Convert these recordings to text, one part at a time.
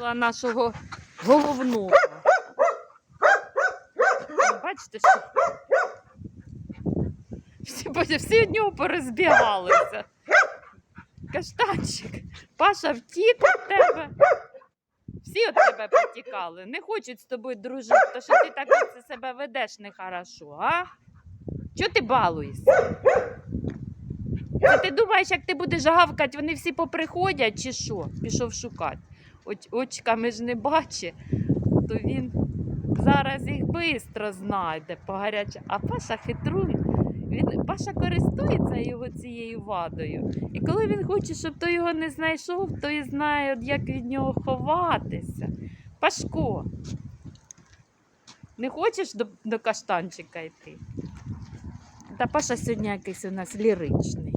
Побачила нашого головного. Бачите, що всі, всі від нього порозбігалися. Каштанчик, Паша втік від тебе. Всі від тебе потікали, не хочуть з тобою дружити, то що ти так оце себе ведеш нехорошо, а? Чого ти балуєшся? Це ти думаєш, як ти будеш гавкати, вони всі поприходять чи що? Пішов шукати. Оч, очками ж не бачить, то він зараз їх швидко знайде по гаряче. А Паша хитрун, він, Паша користується його цією вадою. І коли він хоче, щоб той його не знайшов, то і знає, от як від нього ховатися. Пашко, не хочеш до, до каштанчика йти? Та Паша сьогодні якийсь у нас ліричний.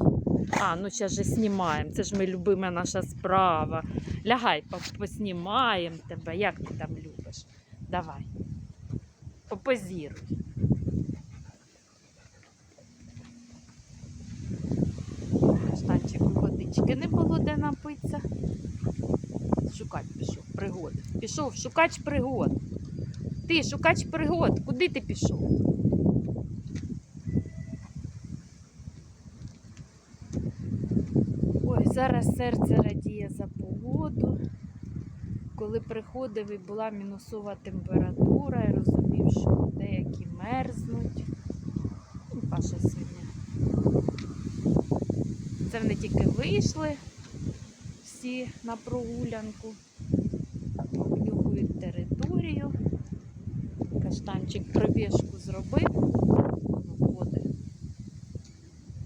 А, ну зараз же знімаємо. Це ж ми любима наша справа. Лягай, поснімаємо тебе. Як ти там любиш? Давай. Попозіруй. Штанчику водички не було де напитися. Шукать пішов, пригод. Пішов, шукач пригод. Ти, шукач пригод, куди ти пішов? Зараз серце радіє за погоду. Коли приходив і була мінусова температура, і розумів, що деякі мерзнуть. Ну, Паша сьогодні. Це вони тільки вийшли всі на прогулянку, обнюхують територію. Каштанчик пробіжку зробив. Ну, ходить.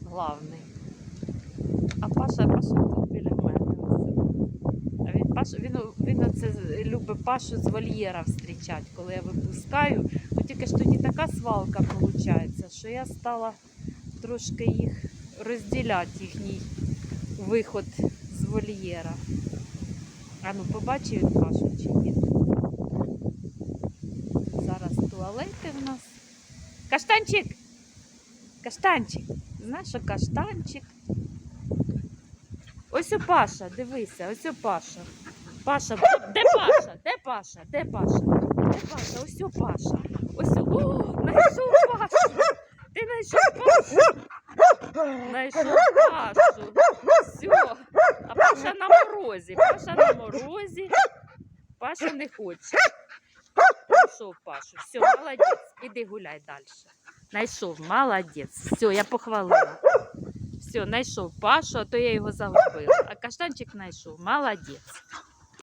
Главний. Паша, Паша тут біля мене. А він, Паша, він, він оце любить Пашу з вольєра зустрічати, коли я випускаю. Ну тільки ж тоді така свалка виходить, що я стала трошки їх розділяти, їхній виход з вольєра. А ну побачив він Пашу чи ні? Зараз туалети в нас. Каштанчик! Каштанчик! Знаєш, що каштанчик? Ось о Паша, дивися, ось о Паша. Паша, де Паша? Де Паша? Де Паша? Де Паша? Ось о Паша. Ось о, О, знайшов Пашу. Ти знайшов Пашу. Знайшов Пашу. Все. А Паша на морозі. Паша на морозі. Паша не хоче. Знайшов Пашу. Все, молодець. Іди гуляй далі. Знайшов, молодець. Все, я похвалила. Все, знайшов Пашу, а то я його загубила. А каштанчик знайшов. Молодець.